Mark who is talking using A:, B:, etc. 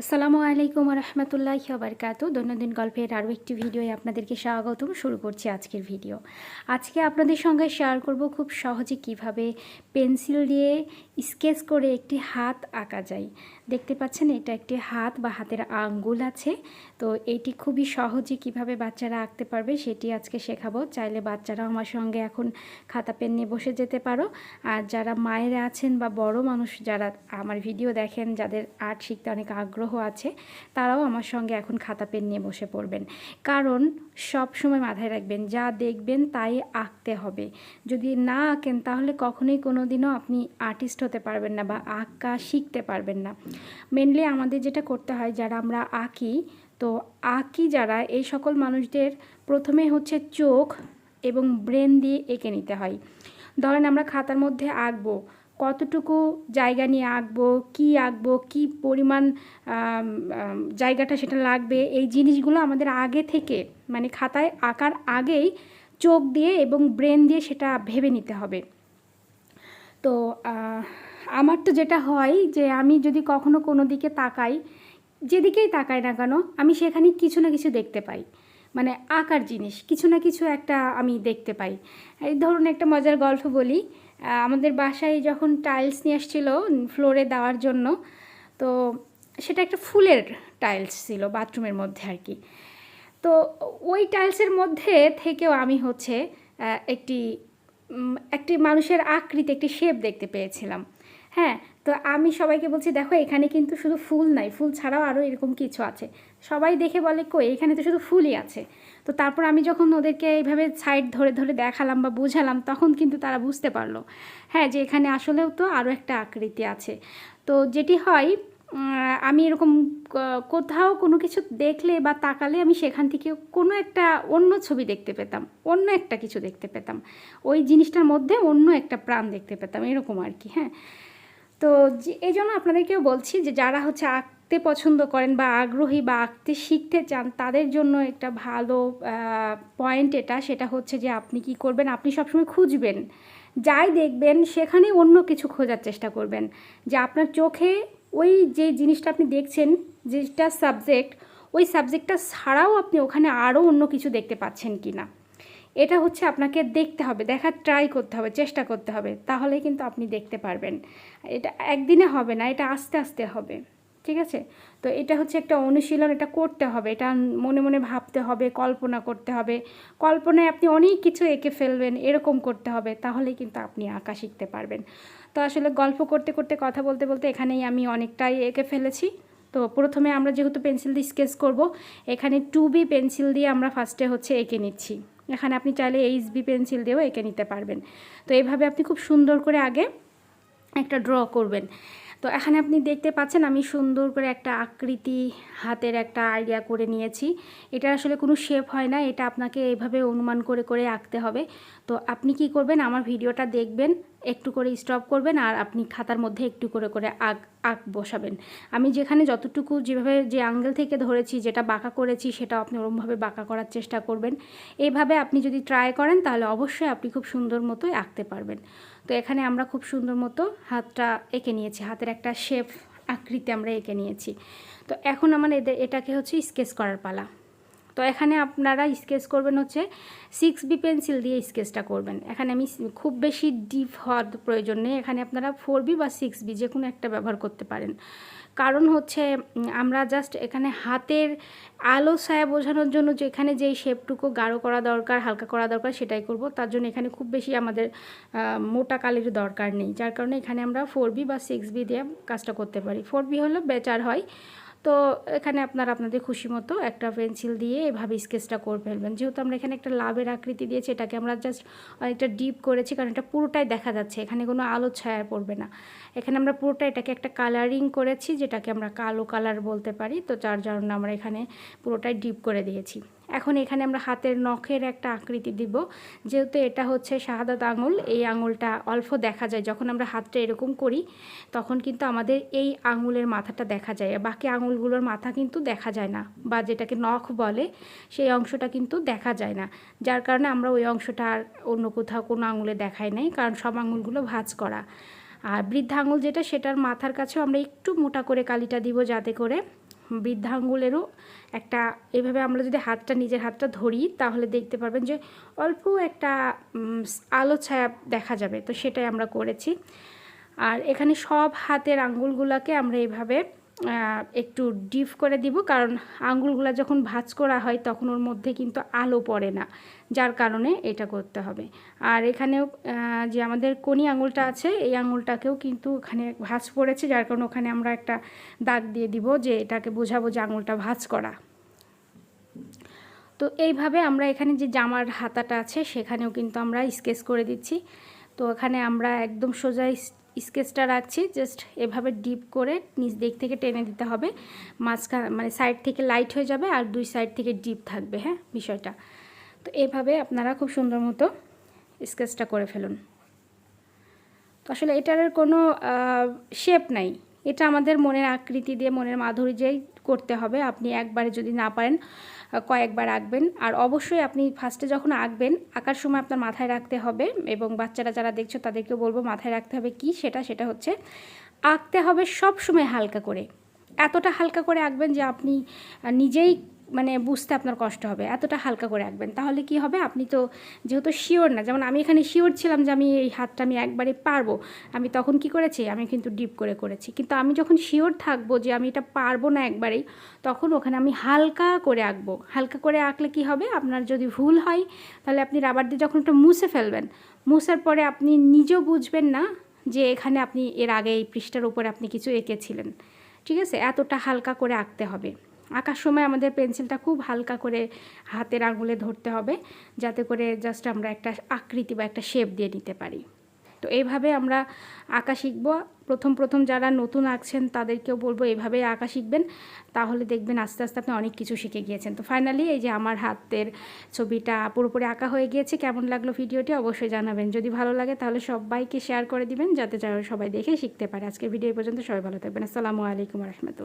A: আসসালামু আলাইকুম রহমতুল্লাহ বারকাত দৈনন্দিন গল্পের আরও একটি ভিডিওয়ে আপনাদেরকে স্বাগতম। শুরু করছি আজকের ভিডিও। আজকে আপনাদের সঙ্গে শেয়ার করব খুব সহজে কীভাবে পেন্সিল দিয়ে স্কেচ করে একটি হাত আঁকা যায়। দেখতে পাচ্ছেন, এটা একটি হাত বা হাতের আঙ্গুল আছে। তো এটি খুবই সহজে কীভাবে বাচ্চারা আঁকতে পারবে সেটি আজকে শেখাবো। চাইলে বাচ্চারা আমার সঙ্গে এখন খাতা, পেন নিয়ে বসে যেতে পারো। আর যারা মায়েরা আছেন বা বড় মানুষ যারা আমার ভিডিও দেখেন, যাদের আর্ট শিখতে অনেক আগ্রহ আছে, তারাও আমার সঙ্গে এখন খাতা পেন নিয়ে বসে পড়বেন। কারণ সব সময় মাথায় রাখবেন, যা দেখবেন তাই আঁকতে হবে। যদি না আঁকেন, তাহলে কখনোই কোনো দিনও আপনি আর্টিস্ট হতে পারবেন না বা আঁকা শিখতে পারবেন না। মেনলি আমাদের যেটা করতে হয়, যারা আমরা আঁকি, তো আঁকি যারা, এই সকল মানুষদের প্রথমে হচ্ছে চোখ এবং ব্রেন দিয়ে এঁকে নিতে হয়। ধরেন আমরা খাতার মধ্যে আঁকবো কতটুকু জায়গা নিয়ে আঁকবো, কী আঁকবো, কী পরিমাণ জায়গাটা সেটা লাগবে, এই জিনিসগুলো আমাদের আগে থেকে মানে খাতায় আঁকার আগেই চোখ দিয়ে এবং ব্রেন দিয়ে সেটা ভেবে নিতে হবে। তো আমার তো যেটা হয় যে আমি যদি কখনো কোনো দিকে তাকাই, যেদিকেই তাকাই না কেন, আমি সেখানে কিছু না কিছু দেখতে পাই। মানে আঁকার জিনিস, কিছু না কিছু একটা আমি দেখতে পাই। এই ধরুন একটা মজার গল্প বলি আমাদের বাসায় যখন টাইলস নিয়ে আসছিল ফ্লোরে দেওয়ার জন্য, তো সেটা একটা ফুলের টাইলস ছিল বাথরুমের মধ্যে আর কি। তো ওই টাইলসের মধ্যে থেকেও আমি হচ্ছে একটি একটি মানুষের আকৃতি, একটি শেপ দেখতে পেয়েছিলাম। হ্যাঁ তো আমি সবাইকে বলছি, দেখো, এখানে কিন্তু শুধু ফুল নাই, ফুল ছাড়াও আরও এরকম কিছু আছে। সবাই দেখে বলে, কই, এখানে তো শুধু ফুলই আছে। তো তারপর আমি যখন ওদেরকে এইভাবে সাইড ধরে ধরে দেখালাম বা বুঝালাম, তখন কিন্তু তারা বুঝতে পারল হ্যাঁ যে এখানে আসলেও তো আরও একটা আকৃতি আছে। তো যেটি হয় আমি এরকম কোথাও কোনো কিছু দেখলে বা তাকালে আমি সেখান থেকে কোনো একটা অন্য ছবি দেখতে পেতাম, অন্য একটা কিছু দেখতে পেতাম। ওই জিনিসটার মধ্যে অন্য একটা প্রাণ দেখতে পেতাম, এরকম আর কি হ্যাঁ। তো এই জন্য আপনাদেরকেও বলছি যে যারা হচ্ছে আঁকতে পছন্দ করেন বা আগ্রহী বা আঁকতে শিখতে চান, তাদের জন্য একটা ভালো পয়েন্ট এটা, সেটা হচ্ছে যে আপনি কি করবেন, আপনি সবসময় খুঁজবেন। যাই দেখবেন, সেখানে অন্য কিছু খোঁজার চেষ্টা করবেন। যে আপনার চোখে ওই যে জিনিসটা আপনি দেখছেন, যেটা সাবজেক্ট ওই সাবজেক্টটা ছাড়াও আপনি ওখানে আরও অন্য কিছু দেখতে পাচ্ছেন কি না এটা হচ্ছে আপনাকে দেখতে হবে, দেখার ট্রাই করতে হবে, চেষ্টা করতে হবে তাহলে কিন্তু আপনি দেখতে পারবেন। এটা একদিনে হবে না, এটা আস্তে আস্তে হবে, ঠিক আছে? তো এটা হচ্ছে একটা অনুশীলন, এটা করতে হবে, এটা মনে মনে ভাবতে হবে, কল্পনা করতে হবে। কল্পনায় আপনি অনেক কিছু এঁকে ফেলবেন, এরকম করতে হবে, তাহলেই কিন্তু আপনি আঁকা শিখতে পারবেন। তো আসলে গল্প করতে করতে, কথা বলতে বলতে এখানেই আমি অনেকটাই এঁকে ফেলেছি। তো প্রথমে আমরা যেহেতু পেন্সিল দিয়ে স্কেচ করব, এখানে টু বি পেন্সিল দিয়ে আমরা ফার্স্টে হচ্ছে এঁকে নিচ্ছি। এখানে আপনি চাইলে এইচ বি পেন্সিল দিয়েও এঁকে নিতে পারবেন। তো এইভাবে আপনি খুব সুন্দর করে আগে একটা ড্র করবেন। তো এখানে আপনি দেখতে পাচ্ছেন আমি সুন্দর করে একটা আকৃতি হাতের একটা আইডিয়া করে নিয়েছি। এটা আসলে কোনো শেপ হয় না, এটা আপনাকে এইভাবে অনুমান করে করে আঁকতে হবে। তো আপনি কি করবেন, আমার ভিডিওটা দেখবেন একটু করে স্টপ করবেন আর আপনি খাতার মধ্যে একটু করে করে আঁক আঁক বসাবেন। আমি যেখানে যতটুকু যেভাবে যে আঙ্গেল থেকে ধরেছি, যেটা বাঁকা করেছি সেটা আপনি ওরমভাবে বাঁকা করার চেষ্টা করবেন। এইভাবে আপনি যদি ট্রাই করেন, তাহলে অবশ্যই আপনি খুব সুন্দর মতোই আঁকতে পারবেন। তো এখানে আমরা খুব সুন্দর মতো হাতটা এঁকে নিয়েছি। হাতের একটা শেপ আকৃতি আমরা এঁকে নিয়েছি। তো এখন আমার এদের, এটাকে হচ্ছে স্কেচ করার পালা। তো এখানে আপনারা স্কেচ করবেন হচ্ছে সিক্স বি পেন্সিল দিয়ে স্কেচটা করবেন। এখানে আমি খুব বেশি ডিপ হওয়ার প্রয়োজন নেই। এখানে আপনারা ফোর বি বা সিক্স বি যে কোনো একটা ব্যবহার করতে পারেন। কারণ হচ্ছে আমরা জাস্ট এখানে হাতের আলো ছায়া বোঝানোর জন্য যেখানে যেই শেপটুকু গাঢ় করা দরকার, হালকা করা দরকার সেটাই করব। তার জন্য এখানে খুব বেশি আমাদের মোটা কালের দরকার নেই। যার কারণে এখানে আমরা ফোর বি বা সিক্স বি দিয়ে কাজটা করতে পারি। ফোর বি হলে বেটার হয় তো এখানে আপনারা আপনাদের খুশি মতো একটা পেন্সিল দিয়ে এভাবে স্কেচটা করে ফেলবেন। যেহেতু আমরা এখানে একটা লাভের আকৃতি দিয়েছি, এটাকে আমরা জাস্ট অনেকটা ডিপ করেছি, কারণ এটা পুরোটাই দেখা যাচ্ছে, এখানে কোনো আলো ছায়া পড়বে না। এখানে আমরা পুরোটা এটাকে একটা কালারিং করেছি, যেটাকে আমরা কালো কালার বলতে পারি, তো যার জন্য আমরা এখানে পুরোটাই ডিপ করে দিয়েছি। এখন এখানে আমরা হাতের নখের একটা আকৃতি দিব। যেহেতু এটা হচ্ছে শাহাদাত আঙুল, এই আঙুলটা অল্প দেখা যায়। যখন আমরা হাতটা এরকম করি, তখন কিন্তু আমাদের এই আঙুলের মাথাটা দেখা যায়। বাকি আঙুলগুলোর মাথা কিন্তু দেখা যায় না, বা যেটাকে নখ বলে, সেই অংশটা কিন্তু দেখা যায় না। যার কারণে আমরা ওই অংশটা আর অন্য কোথাও কোনো আঙুলে দেখাই নাই, কারণ সব আঙুলগুলো ভাঁজ করা। আর বৃদ্ধা আঙুল যেটা, সেটার মাথার কাছেও আমরা একটু মোটা করে কালিটা দিব যাতে করে বৃদ্ধাঙ্গুলেরও একটা এভাবে আমরা যদি হাতটা নিজের হাতটা ধরি তাহলে দেখতে পারবেন যে অল্প একটা আলো ছায়া দেখা যাবে। তো সেটাই আমরা করেছি। আর এখানে সব হাতের আঙ্গুলগুলোকে আমরা এইভাবে আহ, একটু ডিপ করে দিব, কারণ আঙ্গুলগুলো যখন ভাঁজ করা হয় তখন ওর মধ্যে কিন্তু আলো পড়ে না, যার কারণে এটা করতে হবে। আর এখানেও যে আমাদের কোনি আঙুলটা আছে, এই আঙুলটাকেও কিন্তু ওখানে ভাঁজ পড়েছে, যার কারণে ওখানে আমরা একটা দাগ দিয়ে দিব যে এটাকে বোঝাবো যে আঙুলটা ভাঁজ করা। তো এইভাবে আমরা এখানে যে জামার হাতাটা আছে, সেখানেও কিন্তু আমরা স্কেচ করে দিচ্ছি। তো এখানে আমরা একদম সোজা স্কেচটা রাখছি জাস্ট এভাবে ডিপ করে নিচ দিক থেকে টেনে দিতে হবে। মাঝখান মানে সাইড থেকে লাইট হয়ে যাবে আর দুই সাইড থেকে ডিপ থাকবে হ্যাঁ বিষয়টা। তো এভাবে আপনারা খুব সুন্দর মতো স্কেচটা করে ফেলুন। তো আসলে এটার কোনো শেপ নাই। এটা আমাদের মনের আকৃতি দিয়ে, মনের মাধুর্যেই করতে হবে। আপনি একবারে যদি না পারেন কয়েকবার আঁকবেন। আর অবশ্যই আপনি ফার্স্টে যখন আঁকবেন, আঁকার সময় আপনার মাথায় রাখতে হবে এবং বাচ্চারা যারা দেখছ তাদেরকেও বলব মাথায় রাখতে হবে কি সেটা সেটা হচ্ছে আঁকতে হবে সব সময় হালকা করে। এতটা হালকা করে আঁকবেন যে আপনি নিজেই মানে বুঝতে আপনার কষ্ট হবে, এতটা হালকা করে আঁকবেন। তাহলে কি হবে? আপনি তো যেহেতু শিওর না, যেমন আমি এখানে শিওর ছিলাম যে আমি এই হাতটা আমি একবারে পারব। আমি তখন কি করেছি? আমি কিন্তু ডিপ করে করেছি। কিন্তু আমি যখন শিওর থাকব যে আমি এটা পারব না একবারেই, তখন ওখানে আমি হালকা করে আঁকবো। হালকা করে আঁকলে কি হবে? আপনার যদি ভুল হয়, তাহলে আপনি রাবার দিয়ে যখন একটা মুছে ফেলবেন, মুছার পরে আপনি নিজেও বুঝবেন না যে এখানে আপনি এর আগে এই পৃষ্ঠার উপরে আপনি কিছু এঁকেছিলেন। ঠিক আছে? এতটা হালকা করে আঁকতে হবে। আঁকার সময় আমাদের পেন্সিলটা খুব হালকা করে হাতের আঙুলে ধরতে হবে, যাতে করে জাস্ট আমরা একটা আকৃতি বা একটা শেপ দিয়ে নিতে পারি। তো এইভাবে আমরা আঁকা শিখব। প্রথম প্রথম যারা নতুন আঁকছেন, তাদেরকেও বলব এইভাবে আঁকা শিখবেন, তাহলে দেখবেন আস্তে আস্তে আপনি অনেক কিছু শিখে গিয়েছেন। তো ফাইনালি এই যে আমার হাতের ছবিটা পুরোপুরি আঁকা হয়ে গিয়েছে, কেমন লাগল ভিডিওটি অবশ্যই জানাবেন। যদি ভালো লাগে তাহলে সবাইকে শেয়ার করে দিবেন, যাতে যারা সবাই দেখে শিখতে পারে। আজকে ভিডিও পর্যন্ত, সবাই ভালো থাকবেন। আসসালামু আলাইকুম রহমতুল্লাহ।